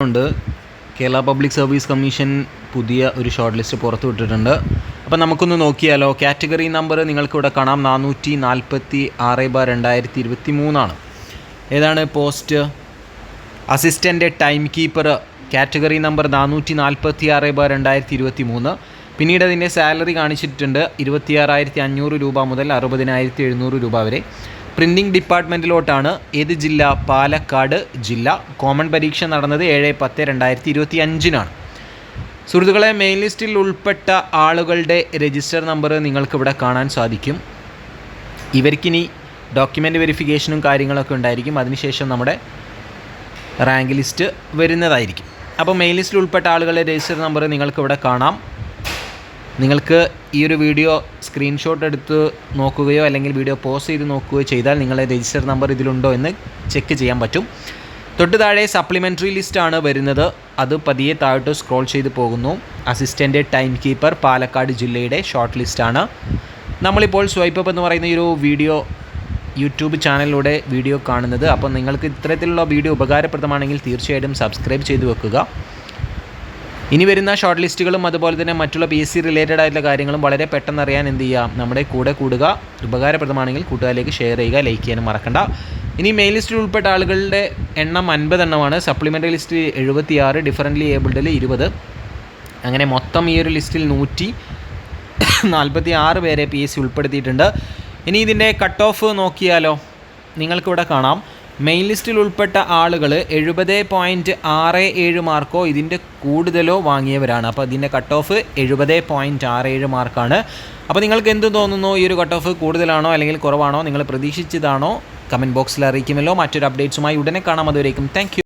ഉണ്ട്. Kerala public service commission പുതിയ ഒരു ഷോർട്ട് ലിസ്റ്റ് പുറത്തുവിട്ടിട്ടുണ്ട് അപ്പം നമുക്കൊന്ന് നോക്കിയാലോ കാറ്റഗറി നമ്പർ നിങ്ങൾക്കിവിടെ കാണാം. നാനൂറ്റി നാൽപ്പത്തി ആറ് ബാർ രണ്ടായിരത്തി ഇരുപത്തി മൂന്നാണ് ഏതാണ് post assistant time keeper category number നാനൂറ്റി നാൽപ്പത്തി ആറ് ബാർ രണ്ടായിരത്തി ഇരുപത്തി മൂന്ന് പിന്നീട് അതിന്റെ സാലറി കാണിച്ചിട്ടുണ്ട്. ഇരുപത്തിയാറായിരത്തി അഞ്ഞൂറ് രൂപ മുതൽ അറുപതിനായിരത്തി എഴുന്നൂറ് രൂപ വരെ. പ്രിന്റിംഗ് ഡിപ്പാർട്ട്മെന്റിലോട്ടാണ് ഏത് ജില്ല? പാലക്കാട് ജില്ല. കോമൺ പരീക്ഷ നടന്നത് ഏഴ് പത്ത് രണ്ടായിരത്തി ഇരുപത്തി അഞ്ചിനാണ് സുഹൃത്തുക്കളെ മെയിൻ ലിസ്റ്റിൽ ഉൾപ്പെട്ട ആളുകളുടെ രജിസ്റ്റർ നമ്പർ നിങ്ങൾക്കിവിടെ കാണാൻ സാധിക്കും. ഇവർക്കിനി ഡോക്യുമെന്റ് വെരിഫിക്കേഷനും കാര്യങ്ങളൊക്കെ ഉണ്ടായിരിക്കും. അതിനുശേഷം നമ്മുടെ റാങ്ക് ലിസ്റ്റ് വരുന്നതായിരിക്കും. അപ്പോൾ മെയിൻ ലിസ്റ്റിൽ ഉൾപ്പെട്ട ആളുകളുടെ രജിസ്റ്റർ നമ്പർ നിങ്ങൾക്കിവിടെ കാണാം. നിങ്ങൾക്ക് ഈ ഒരു വീഡിയോ സ്ക്രീൻഷോട്ട് എടുത്ത് നോക്കുകയോ അല്ലെങ്കിൽ വീഡിയോ പോസ് ചെയ്ത് നോക്കുകയോ ചെയ്താൽ നിങ്ങളെ രജിസ്റ്റർ നമ്പർ ഇതിലുണ്ടോ എന്ന് ചെക്ക് ചെയ്യാൻ പറ്റും. തൊട്ട് താഴെ സപ്ലിമെന്ററി ലിസ്റ്റാണ് വരുന്നത്. അത് പതിയെ താഴോട്ട് സ്ക്രോൾ ചെയ്ത് പോകുന്നു. അസിസ്റ്റന്റ് ടൈം കീപ്പർ പാലക്കാട് ജില്ലയുടെ ഷോർട്ട് ലിസ്റ്റാണ് നമ്മളിപ്പോൾ സ്വൈപ്പ് അപ്പ് എന്ന് പറയുന്ന ഒരു വീഡിയോ യൂട്യൂബ് ചാനലിലൂടെ വീഡിയോ കാണുന്നത്. അപ്പോൾ നിങ്ങൾക്ക് ഇത്തരത്തിലുള്ള വീഡിയോ ഉപകാരപ്രദമാണെങ്കിൽ തീർച്ചയായിട്ടും സബ്സ്ക്രൈബ് ചെയ്ത് വെക്കുക. ഇനി വരുന്ന ഷോർട്ട് ലിസ്റ്റുകളും അതുപോലെ തന്നെ മറ്റുള്ള പി എസ് സി റിലേറ്റഡ് ആയിട്ടുള്ള കാര്യങ്ങളും വളരെ പെട്ടെന്ന് അറിയാൻ എന്ത് ചെയ്യാം? നമ്മുടെ കൂടെ കൂടുക. ഉപകാരപ്രദമാണെങ്കിൽ കൂട്ടുകാരിലേക്ക് ഷെയർ ചെയ്യുക ലൈക്ക് ചെയ്യാനും മറക്കണ്ട. ഇനി മെയിൽ ലിസ്റ്റിൽ ഉൾപ്പെട്ട ആളുകളുടെ എണ്ണം അൻപത് എണ്ണമാണ്. സപ്ലിമെന്ററി ലിസ്റ്റ് എഴുപത്തിയാറ് ഡിഫറന്റ്ലി ഏബിൾഡിൽ ഇരുപത്. അങ്ങനെ മൊത്തം ഈ ഒരു ലിസ്റ്റിൽ നൂറ്റി നാൽപ്പത്തി ആറ് പേരെ പി എസ് സി ഉൾപ്പെടുത്തിയിട്ടുണ്ട്. ഇനി ഇതിന്റെ കട്ട് ഓഫ് നോക്കിയാലോ? നിങ്ങൾക്കിവിടെ കാണാം. മെയിൻ ലിസ്റ്റിൽ ഉൾപ്പെട്ട ആളുകൾ എഴുപത് പോയിന്റ് ആറ് ഏഴ് മാർക്കോ ഇതിന്റെ കൂടുതലോ വാങ്ങിയവരാണ്. അപ്പോൾ ഇതിന്റെ കട്ട് ഓഫ് എഴുപത് പോയിന്റ് ആറ് ഏഴ് മാർക്കാണ്. അപ്പോൾ നിങ്ങൾക്ക് എന്ത് തോന്നുന്നു? ഈ ഒരു കട്ട് ഓഫ് കൂടുതലാണോ അല്ലെങ്കിൽ കുറവാണോ? നിങ്ങൾ പ്രതീക്ഷിച്ചതാണോ? കമന്റ് ബോക്സിൽ അറിയിക്കുമല്ലോ. മറ്റൊരു അപ്ഡേറ്റ്സുമായി ഉടനെ കാണാം. അതുവരേക്കും താങ്ക്